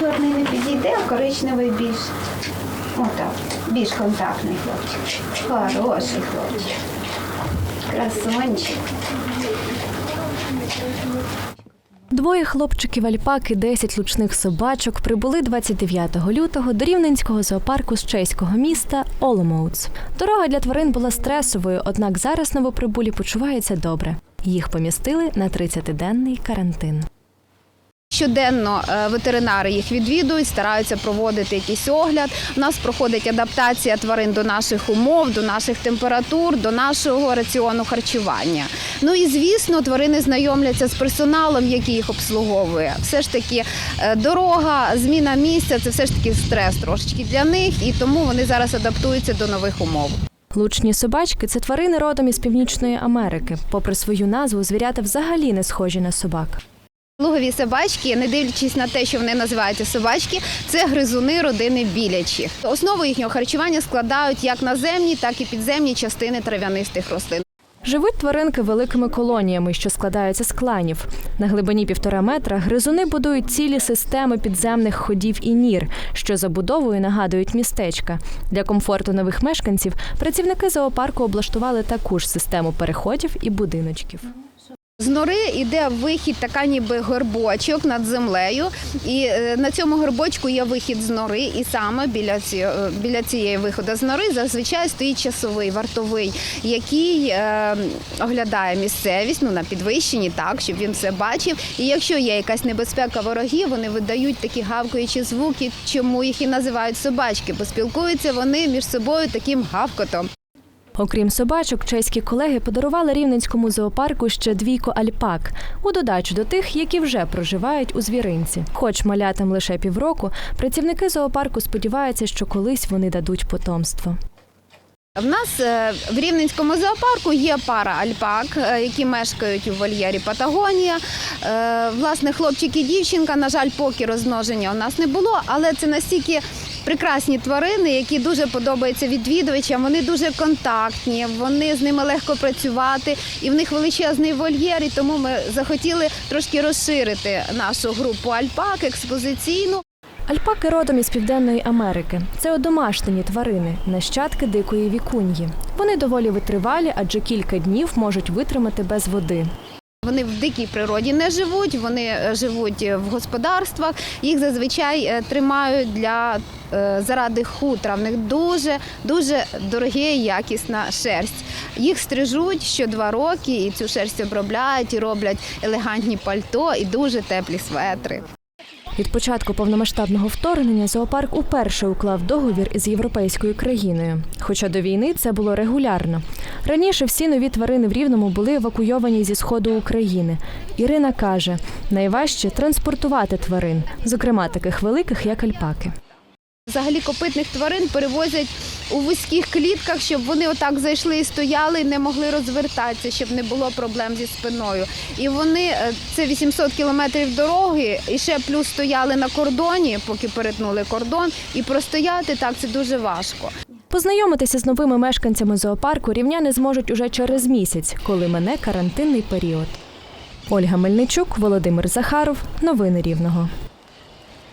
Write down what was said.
Чорний не підійде, а коричневий більш. Отак, більш контактний хлопчик. Хороший хлопчик. Красунчик. Двоє хлопчиків альпаки, 10 лучних собачок прибули 29 лютого до рівненського зоопарку з чеського міста Оломоуц. Дорога для тварин була стресовою, однак зараз новоприбулі почуваються добре. Їх помістили на 30-денний карантин. Щоденно е, ветеринари їх відвідують, стараються проводити якийсь огляд. У нас проходить адаптація тварин до наших умов, до наших температур, до нашого раціону харчування. Ну і звісно, тварини знайомляться з персоналом, який їх обслуговує. Все ж таки, е, дорога, зміна місця це все ж таки стрес трошечки для них, і тому вони зараз адаптуються до нових умов. Лучні собачки це тварини родом із Північної Америки. Попри свою назву, звірята взагалі не схожі на собак. Лугові собачки, не дивлячись на те, що вони називаються собачки, це гризуни родини білячих. Основу їхнього харчування складають як наземні, так і підземні частини трав'янистих рослин. Живуть тваринки великими колоніями, що складаються з кланів. На глибині півтора метра гризуни будують цілі системи підземних ходів і нір, що забудовою нагадують містечка. Для комфорту нових мешканців працівники зоопарку облаштували таку ж систему переходів і будиночків. З нори йде вихід, така ніби горбочок над землею, і е, на цьому горбочку є вихід з нори, і саме біля цієї, біля цієї виходу з нори зазвичай стоїть часовий вартовий, який е, оглядає місцевість ну на підвищенні, так щоб він все бачив. І якщо є якась небезпека ворогів, вони видають такі гавкаючі звуки, чому їх і називають собачки, бо спілкуються вони між собою таким гавкотом. Окрім собачок, чеські колеги подарували рівненському зоопарку ще двійко альпак у додачу до тих, які вже проживають у звіринці. Хоч малятам лише півроку, працівники зоопарку сподіваються, що колись вони дадуть потомство. В нас е, в Рівненському зоопарку є пара альпак, е, які мешкають у вольєрі Патагонія. Е, Власне, хлопчик і дівчинка, на жаль, поки розмноження у нас не було, але це настільки прекрасні тварини, які дуже подобаються відвідувачам. Вони дуже контактні, вони з ними легко працювати, і в них величезний вольєр. І тому ми захотіли трошки розширити нашу групу альпак експозиційну. Альпаки родом із Південної Америки. Це одомашнені тварини, нащадки дикої вікуньї. Вони доволі витривалі, адже кілька днів можуть витримати без води. Вони в дикій природі не живуть, вони е, живуть в господарствах. Їх зазвичай е, тримають для е, заради хутра. В них дуже дуже дороге якісна шерсть. Їх стрижуть що два роки, і цю шерсть обробляють, і роблять елегантні пальто і дуже теплі светри. Від початку повномасштабного вторгнення зоопарк уперше уклав договір із європейською країною. Хоча до війни це було регулярно. Раніше всі нові тварини в Рівному були евакуйовані зі сходу України. Ірина каже, найважче транспортувати тварин, зокрема таких великих, як альпаки. Взагалі копитних тварин перевозять у вузьких клітках, щоб вони отак зайшли і стояли, і не могли розвертатися, щоб не було проблем зі спиною. І вони е, це 800 кілометрів дороги, і ще плюс стояли на кордоні, поки перетнули кордон, і простояти так це дуже важко. Познайомитися з новими мешканцями зоопарку рівняни зможуть уже через місяць, коли мине карантинний період. Ольга Мельничук, Володимир Захаров. Новини Рівного.